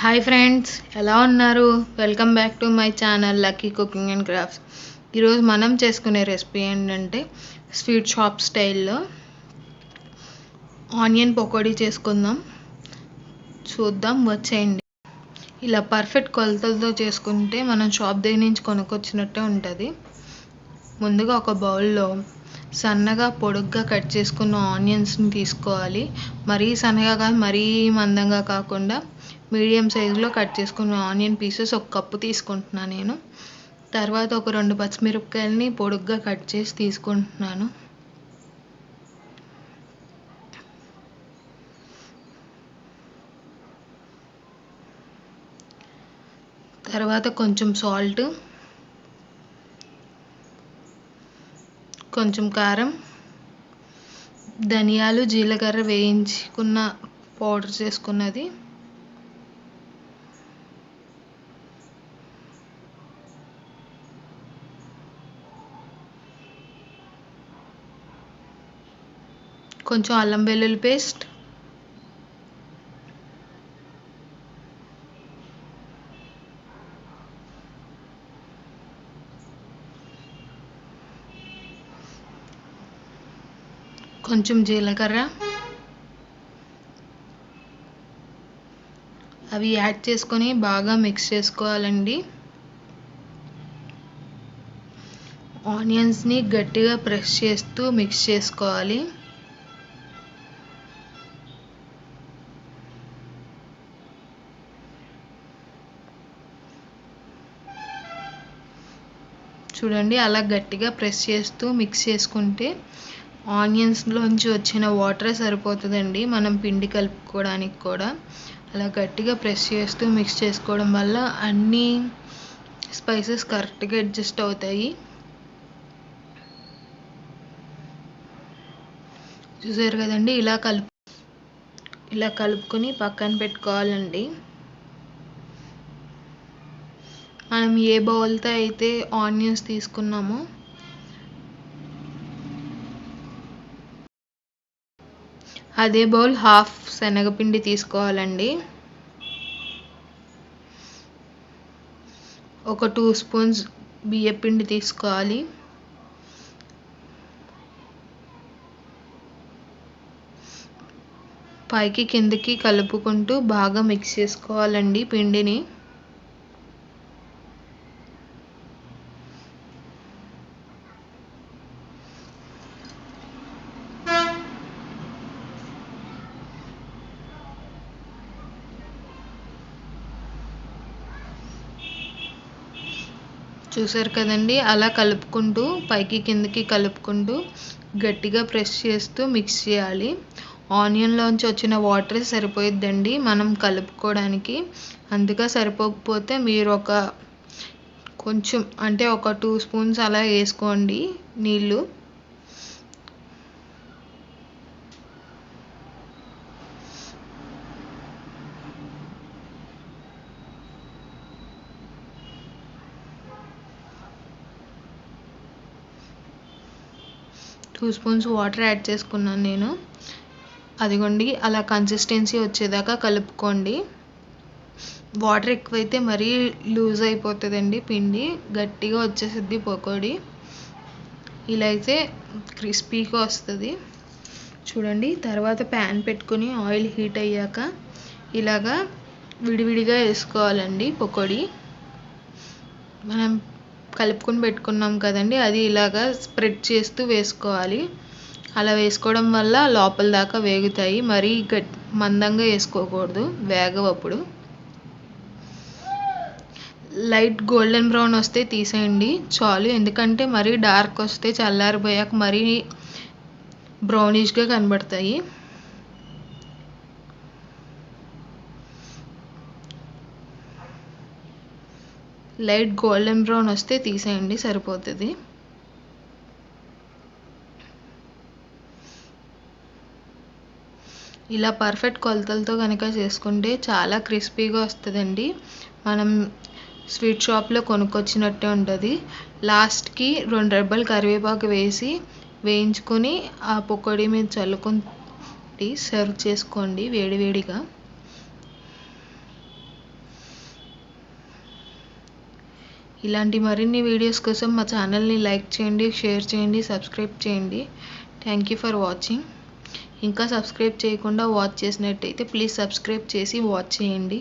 Hi friends ఎలా ఉన్నారు? Welcome back to my channel lucky cooking and crafts ఈరోజు మనం చేసుకునే రెసిపీ ఏంటంటే స్వీట్ షాప్ స్టైల్లో ఆనియన్ పకోడీ చేసుకుందాం. చూద్దాం వచ్చేయండి. ఇలా పర్ఫెక్ట్ కొలతలతో చేసుకుంటే మనం షాప్ దగ్గర నుంచి కొనుక్కొచ్చినట్టే ఉంటుంది. ముందుగా ఒక బౌల్లో సన్నగా పొడుగ్గా కట్ చేసుకున్న ఆనియన్స్ని తీసుకోవాలి. మరీ సన్నగా కాదు మరీ మందంగా కాకుండా మీడియం సైజులో కట్ చేసుకున్న ఆనియన్ పీసెస్ ఒక కప్పు తీసుకుంటున్నాను నేను. తర్వాత ఒక రెండు పచ్చిమిరపకాయలని పొడుగ్గా కట్ చేసి తీసుకుంటున్నాను. తర్వాత కొంచెం సాల్ట్ కొంచెం కారం ధనియాలు జీలకర్ర వేయించుకున్న పౌడర్ చేసుకున్నది. కొంచెం అల్లం వెల్లుల్లి పేస్ట్ కొంచెం జీలకర్ర. అవి యాడ్ చేసుకొని బాగా మిక్స్ చేసుకోవాలండి. ఆనియన్స్ని గట్టిగా ప్రెస్ చేస్తూ మిక్స్ చేసుకోవాలి. చూడండి అలా గట్టిగా ప్రెస్ చేస్తూ మిక్స్ చేసుకుంటే ఆనియన్స్లోంచి వచ్చిన వాటరే సరిపోతుందండి మనం పిండి కలుపుకోవడానికి కూడా. అలా గట్టిగా ప్రెస్ చేస్తూ మిక్స్ చేసుకోవడం వల్ల అన్ని స్పైసెస్ కరెక్ట్గా అడ్జస్ట్ అవుతాయి. చూసారు కదండి ఇలా కలుపు ఇలా కలుపుకొని పక్కన పెట్టుకోవాలండి. మనం ఏ బౌల్తో అయితే ఆనియన్స్ తీసుకున్నామో అదే బౌల్ హాఫ్ శనగపిండి తీసుకోవాలండి. ఒక టూ స్పూన్స్ బియ్యపిండి తీసుకోవాలి. పైకి కిందకి కలుపుకుంటూ బాగా మిక్స్ చేసుకోవాలండి పిండిని. చూసారు కదండి. అలా కలుపుకుంటూ పైకి కిందకి కలుపుకుంటూ గట్టిగా ప్రెస్ చేస్తూ మిక్స్ చేయాలి. ఆనియన్లోంచి వచ్చిన వాటర్ సరిపోయిద్దండి మనం కలుపుకోవడానికి. అందుకే సరిపోకపోతే మీరు ఒక కొంచెం అంటే ఒక టూ స్పూన్స్ అలా వేసుకోండి నీళ్ళు. టూ స్పూన్స్ వాటర్ యాడ్ చేసుకున్నాను నేను. అదిగోండి అలా కన్సిస్టెన్సీ వచ్చేదాకా కలుపుకోండి. వాటర్ ఎక్కువైతే మరీ లూజ్ అయిపోతుందండి పిండి గట్టిగా వచ్చేసిద్ది పకోడీ. ఇలా అయితే క్రిస్పీగా వస్తుంది. చూడండి తర్వాత ప్యాన్ పెట్టుకుని ఆయిల్ హీట్ అయ్యాక ఇలాగా విడివిడిగా వేసుకోవాలండి పకోడీ. మనం కలుపుకొని పెట్టుకున్నాం కదండి. అది ఇలాగా స్ప్రెడ్ చేస్తూ వేసుకోవాలి. అలా వేసుకోవడం వల్ల లోపల దాకా వేగుతాయి. మరీ గట్ మందంగా వేసుకోకూడదు. వేగవు అప్పుడు లైట్ గోల్డెన్ బ్రౌన్ వస్తే తీసేయండి. చాలు. ఎందుకంటే మరీ డార్క్ వస్తే చల్లారిపోయాక మరీ బ్రౌనిష్గా కనబడతాయి. లైట్ గోల్డెన్ బ్రౌన్ వస్తే తీసేయండి సరిపోతుంది. ఇలా పర్ఫెక్ట్ కొలతలతో కనుక చేసుకుంటే చాలా క్రిస్పీగా వస్తుందండి. మనం స్వీట్ షాప్లో కొనుక్కొచ్చినట్టే ఉంటుంది. లాస్ట్కి రెండు రెబ్బలు కరివేపాకు వేసి వేయించుకొని ఆ పకోడీ మీద చల్లుకొని సర్వ్ చేసుకోండి వేడివేడిగా ఇలాంటి మరిన్ని వీడియోస్ కోసం మా ఛానల్ని లైక్ చేయండి షేర్ చేయండి సబ్స్క్రైబ్ చేయండి. థ్యాంక్ యూ ఫర్ వాచింగ్ ఇంకా సబ్స్క్రైబ్ చేయకుండా వాచ్ చేసినట్టయితే ప్లీజ్ సబ్స్క్రైబ్ చేసి వాచ్ చేయండి.